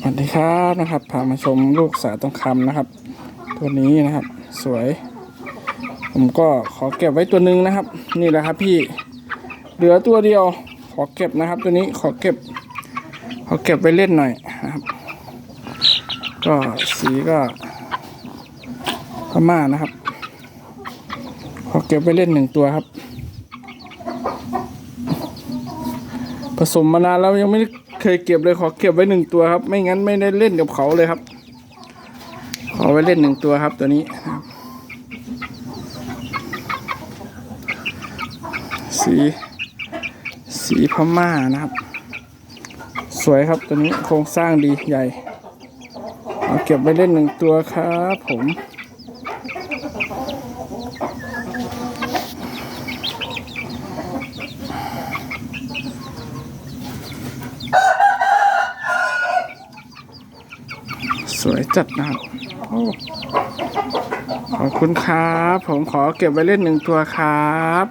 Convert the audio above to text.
สวัสดีครับนะครับพามาชมลูกสายทองคำนะครับ ตัวนี้นะครับ สวย ผมก็ขอเก็บไว้ตัวหนึ่งนะครับ นี่แหละครับพี่เหลือตัวเดียว ขอเก็บนะครับ ตัวนี้ขอเก็บ ขอเก็บไว้เล่นหน่อยนะครับ ก็สีก็พม่านะครับ ขอเก็บไว้เล่นหนึ่งตัวครับ ผสมมานานแล้วยังไม่ เคยเก็บเลยขอเก็บไว้หนึ่งตัวครับ ไม่งั้นไม่ได้เล่นกับเขาเลยครับ ขอไว้เล่นหนึ่งตัวครับตัวนี้สีสีพม่านะครับ สวยครับตัวนี้โครงสร้างดีใหญ่เอาเก็บไว้เล่นหนึ่งตัวครับผม สวยจัดนะครับขอบคุณครับ ผมขอเก็บไว้เล่นหนึ่งตัวครับ